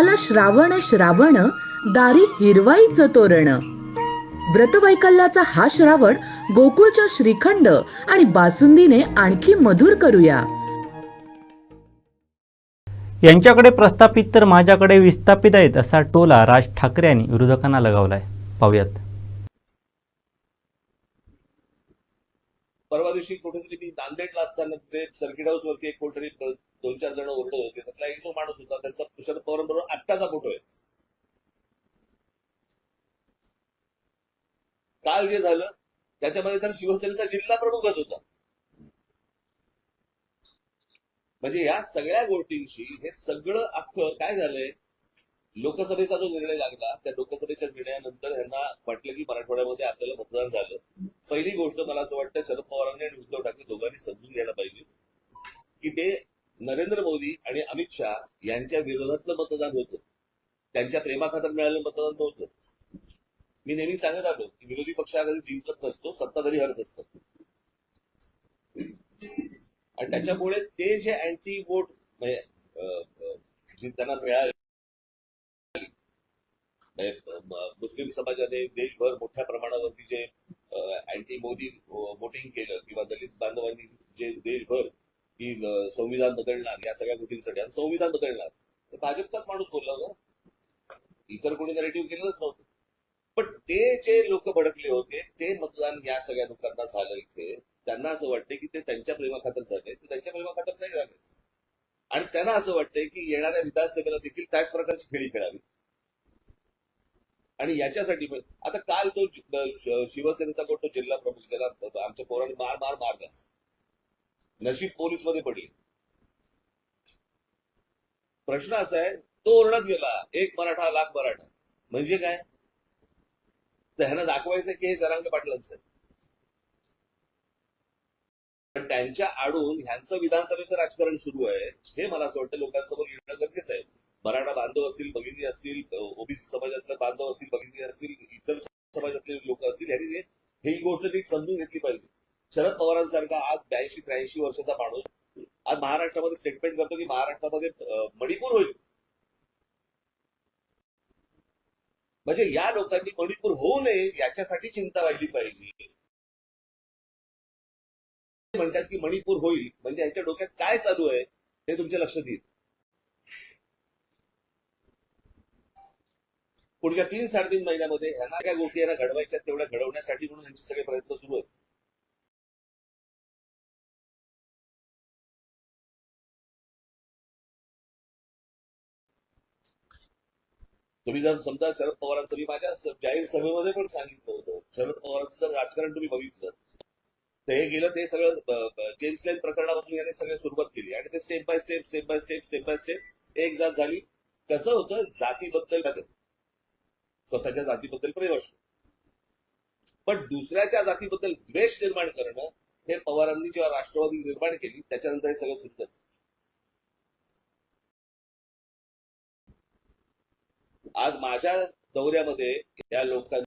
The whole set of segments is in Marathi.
आला श्रावण श्रावण दारी हिरवाईचं तोरण. व्रतवैकल्याचा हा श्रावण गोकुळच्या श्रीखंड आणि बासुंदीने आणखी मधुर करूया. यांच्याकडे प्रस्थापित तर माझ्याकडे विस्थापित आहेत असा टोला राज ठाकरे यांनी विरोधकांना लगावलाय. पाहुयात. परवा दिवशी कुठेतरी मी नांदेडला असताना तिथे सर्किट हाऊस वरती एक कोणतरी दोन चार जण ओरडत होते. त्यातला एक जो माणूस होता त्यांचा शरद बरोबर आत्ताचा फोटो आहे. काल जे झालं त्याच्यामध्ये तर शिवसेनेचा जिल्हा प्रमुखच होता. म्हणजे या सगळ्या गोष्टींशी हे सगळं अख्खं काय झालंय? लोकसभेचा जो निर्णय लागला त्या लोकसभेच्या निर्णयानंतर यांना वाटलं की मराठवाड्यामध्ये आपल्याला मतदान झालं. पहिली गोष्ट मला असं वाटतं शरद पवारांनी आणि उद्धव ठाकरे दोघांनी समजून घ्यायला पाहिजे की ते नरेंद्र मोदी आणि अमित शहा यांच्या विरोधातलं मतदान होतं. त्यांच्या प्रेमाखातर मिळालेलं मतदान नव्हतं. मी नेहमी सांगत आलो की विरोधी पक्ष कधी जिंकत नसतो सत्ताधारी हरत असतात. आणि त्याच्यामुळे ते जे अँटी वोट म्हणजे त्यांना मिळाले म्हणजे, मुस्लिम समाजाने देशभर मोठ्या प्रमाणावरती जे अँटी मोदी वोटिंग केलं किंवा दलित बांधवांनी जे देशभर की संविधान बदलणार या सगळ्या गोष्टींसाठी आणि संविधान बदलणार. तर भाजपचाच माणूस बोलला होता. इतर कोणी नरेटिव्ह केलेलंच नव्हतं. पण ते जे लोक भडकले होते ते मतदान या सगळ्या लोकांना झालं इथे. त्यांना असं वाटतं की ते त्यांच्या प्रेमाखातर झाले ते त्यांच्या प्रेमाखातर नाही झाले. आणि त्यांना असं वाटतंय की येणाऱ्या विधानसभेला देखील त्याच प्रकारची खेळी खेळावी. आणि याच्यासाठी आता काल तो शिवसेनेचा कोण तो जिल्हा प्रमुख त्याला आमच्या पोरांनी मार मार मारला नशीब पोलीसमध्ये पडली. प्रश्न असा आहे तो ओरडत गेला एक मराठा लाख मराठा. म्हणजे काय? तर ह्यांना दाखवायचं की हे जरांग पाटलांचं पण त्यांच्या आडून ह्यांचं विधानसभेचं राजकारण सुरू आहे हे मला असं वाटतं लोकांसमोर येणं गरजेचं आहे. मराठा बांधव असतील भगिनी असतील ओबीसी समाजातले बांधव असतील भगिनी असतील इतर समाजातले लोक असतील यांनी हे- ही गोष्ट नीट समजून घेतली पाहिजे. शरद पवारांसारखा आज ब्याऐंशी त्र्याऐंशी वर्षाचा माणूस आज महाराष्ट्रामध्ये स्टेटमेंट करतो की महाराष्ट्रामध्ये मणिपूर होईल. म्हणजे या लोकांनी मणिपूर होऊ नये याच्यासाठी चिंता वाढली पाहिजे. म्हणतात की मणिपूर होईल म्हणजे यांच्या डोक्यात काय चालू आहे हे तुमच्या लक्षात येईल पुढच्या तीन साडेतीन महिन्यामध्ये ह्यांना काय गोष्टी यांना घडवायच्या तेवढ्या घडवण्यासाठी म्हणून यांचे सगळे प्रयत्न सुरू आहेत. तुम्ही जर समजा शरद पवारांचं मी माझ्या जाहीर सभेमध्ये पण सांगितलं होतं. शरद पवारांचं जर राजकारण तुम्ही बघितलं तर हे गेलं ते सगळं जेम्स लाईन प्रकरणापासून याने सगळं सुरुवात केली आणि ते step by step step by step step by step एक जात झाली. कसं होतं? जातीबद्दल स्वतःच्या जातीबद्दल प्रेम असतो. पण दुसऱ्याच्या जातीबद्दल द्वेष निर्माण करणं हे पवारांनी जेव्हा राष्ट्रवादी निर्माण केली त्याच्यानंतर हे सगळं सुरू झालं आज माझ्या दौऱ्यामध्ये या लोकांनी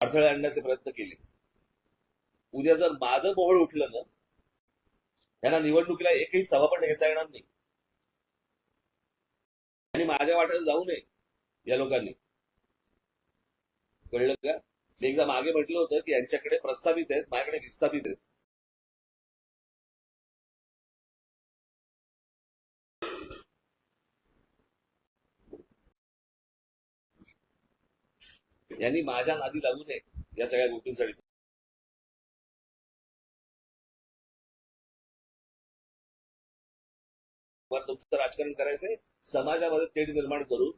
अडथळे आणण्याचे प्रयत्न केले. उद्या जर माझं मोहळ उठलं ना त्यांना निवडणुकीला एकही सभा पण घेता येणार नाही. आणि माझ्या वाट्याला जाऊ नये या लोकांनी. कळलं का? मी एकदा मागे म्हटलं होतं की यांच्याकडे प्रस्तावित आहेत माझ्याकडे विस्थापित आहेत. यांनी माझ्या नादी लागू नये या सगळ्या गोष्टींसाठी. वर राजकारण करायचंय. समाजामध्ये तेढ निर्माण करून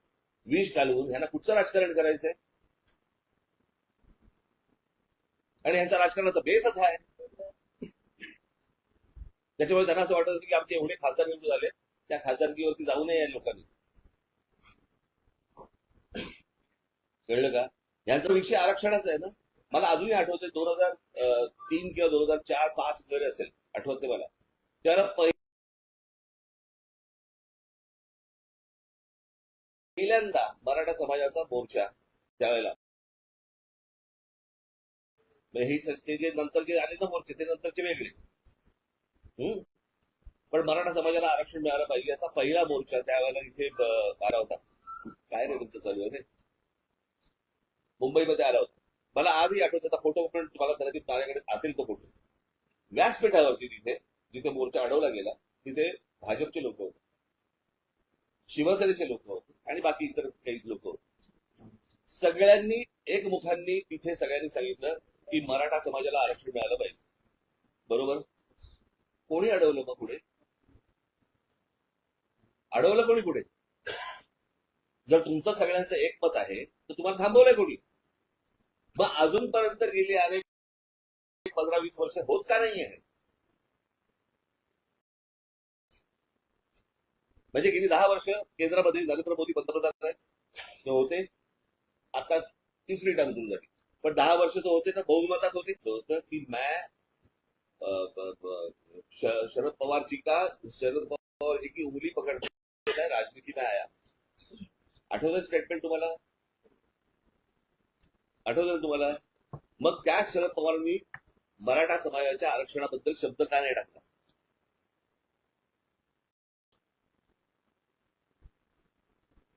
विष घालवून ह्यांना कुठचं राजकारण करायचंय? आणि ह्यांच्या राजकारणाचा बेसच आहे. त्याच्यामुळे त्यांना असं वाटत की आमचे एवढे खासदार निवडून झाले त्या खासदारकीवरती जाऊ नये या लोकांनी. कळलं का? यांचा विषय आरक्षणाचा आहे ना? मला अजूनही आठवतंय दोन हजार तीन किंवा दोन हजार चार पाच वगैरे असेल आठवते मला. त्याला पहिल्यांदा मराठा समाजाचा मोर्चा त्यावेळेला. म्हणजे हे जे नंतर जे आले ना मोर्चे ते नंतरचे वेगळे. हम्म? पण मराठा समाजाला आरक्षण मिळालं पाहिजे याचा पहिला मोर्चा त्यावेळेला इथे आला होता. काय रे तुमचं चालू आहे मुंबईमध्ये आला होता. मला आजही आठवत त्याचा फोटो पण तुम्हाला कदाचित माझ्याकडे असेल तो फोटो व्यासपीठावरती तिथे जिथे मोर्चा अडवला गेला तिथे भाजपचे लोक होते. शिवसेनेचे लोक होते. आणि बाकी इतर काही लोक. सगळ्यांनी एकमुखांनी तिथे सगळ्यांनी सांगितलं की मराठा समाजाला आरक्षण मिळालं पाहिजे. बरोबर? कोणी अडवलं मग पुढे? अडवलं कोणी पुढे? जर तुमचं सगळ्यांचं एकमत आहे तर तुम्हाला थांबवलंय कोणी? मग अजूनपर्यंत गेली अनेक पंधरा वीस वर्ष होत का नाही आहे म्हणजे गेली दहा वर्ष केंद्रामध्ये नरेंद्र मोदी पंतप्रधान आहेत ते होते. आता तिसरी टर्म सुरू झाली. पण दहा वर्ष तो होते ना बहुमतात होते. होतं की मैं शरद पवार जी का शरद पवार जी की उंगली पकड़ के राजनीति में आया. आठवलं स्टेटमेंट तुम्हाला? आठवलं तुम्हाला? मग त्या शरद पवारांनी मराठा समाजाच्या आरक्षणाबद्दल शब्द का नाही टाकला?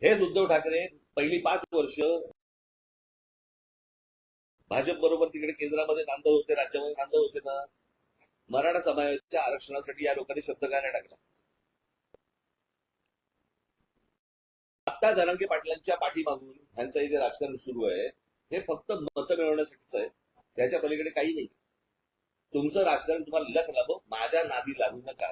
हेच उद्धव ठाकरे पहिली पाच वर्ष भाजप बरोबर तिकडे केंद्रामध्ये नांदत होते राज्यामध्ये नांदत होते ना. मराठा समाजाच्या आरक्षणासाठी या लोकांनी शब्द काय नाही टाकला? आता जरांगे पाटलांच्या पाठीमागून ह्यांचं जे राजकारण सुरू आहे हे फक्त मतं मिळवण्यासाठीच आहे. त्याच्या पलीकडे काही नाही. तुमचं राजकारण तुम्हाला लख लाभो माझ्या नादी लागू नका.